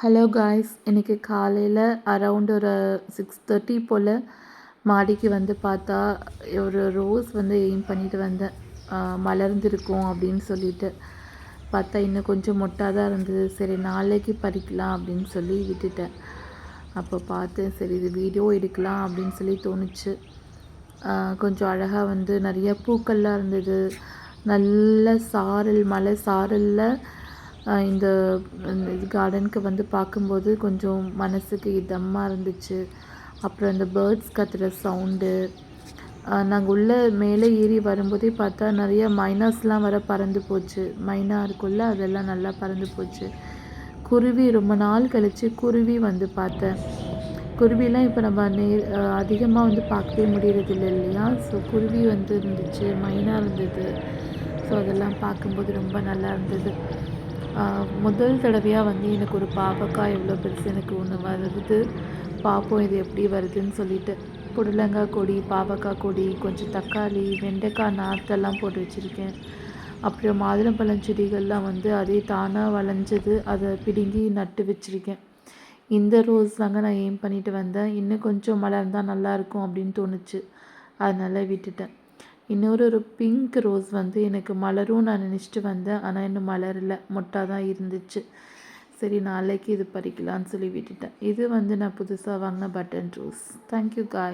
Hello guys இன்றைக்கி காலையில் around ஒரு சிக்ஸ் தேர்ட்டி போல் மாடிக்கு வந்து பார்த்தா ஒரு ரோஸ் வந்து எய்ம் பண்ணிட்டு வந்தேன். மலர்ந்துருக்கும் மலர்ந்திருக்கும் அப்படின்னு சொல்லிட்டு. பார்த்தா இன்னும் கொஞ்சம் மொட்டாக தான் இருந்தது. சரி நாளைக்கு பறிக்கலாம் அப்படின்னு சொல்லி விட்டுட்டேன். அப்போ பார்த்தேன் சரி இது வீடியோ எடுக்கலாம் அப்படின்னு சொல்லி தோணுச்சு. கொஞ்சம் அழகாக வந்து நிறைய பூக்கள்லாம் இருந்தது. நல்ல சாரல் மலை சாரலில் இந்த இது கார்டனுக்கு வந்து பார்க்கும்போது கொஞ்சம் மனசுக்கு இதமாக இருந்துச்சு. அப்புறம் இந்த பேர்ட்ஸ் கத்துகிற சவுண்டு நாங்கள் உள்ளே மேலே ஏறி வரும்போதே பார்த்தா நிறைய மைனாஸ்லாம் வர பறந்து போச்சு. மைனா இருக்குல்ல அதெல்லாம் நல்லா பறந்து போச்சு. குருவி ரொம்ப நாள் கழித்து குருவி வந்து பார்த்தேன். குருவிலாம் இப்போ நம்ம நே அதிகமாக வந்து பார்க்கவே முடியறதில்லை இல்லையா? ஸோ குருவி வந்து இருந்துச்சு மைனா இருந்தது. ஸோ அதெல்லாம் பார்க்கும்போது ரொம்ப நல்லா இருந்தது. முதல் தடவையாக வந்து எனக்கு ஒரு பாவக்காய் எவ்வளோ பெருசு எனக்கு ஒன்று வருது. பார்ப்போம் இது எப்படி வருதுன்னு சொல்லிட்டு. புடலங்காய் கொடி பாவக்காய் கொடி கொஞ்சம் தக்காளி வெண்டைக்காய் நாற்றெல்லாம் போட்டு வச்சுருக்கேன். அப்புறம் மாதுளம்பழம் செடிகள்லாம் வந்து அதே தானாக வளைஞ்சது அதை பிடுங்கி நட்டு வச்சுருக்கேன். இந்த ரோஸ் தாங்க நான் எய்ம் பண்ணிட்டு வந்தேன். இன்னும் கொஞ்சம் மலர்ந்தால் நல்லாயிருக்கும் அப்படின்னு தோணுச்சு. அதனால் விட்டுட்டேன். இன்னொரு ஒரு பிங்க் ரோஸ் வந்து எனக்கு மலரும் நான் நினச்சிட்டு வந்தேன். ஆனால் இன்னும் மலரல. மொட்டாக தான் இருந்துச்சு. சரி நாளைக்கு இது பறிக்கலான்னு சொல்லி விட்டுட்டேன். இது வந்து நான் புதுசாக வாங்கின பட்டன் ரோஸ் தேங்க்யூ காய்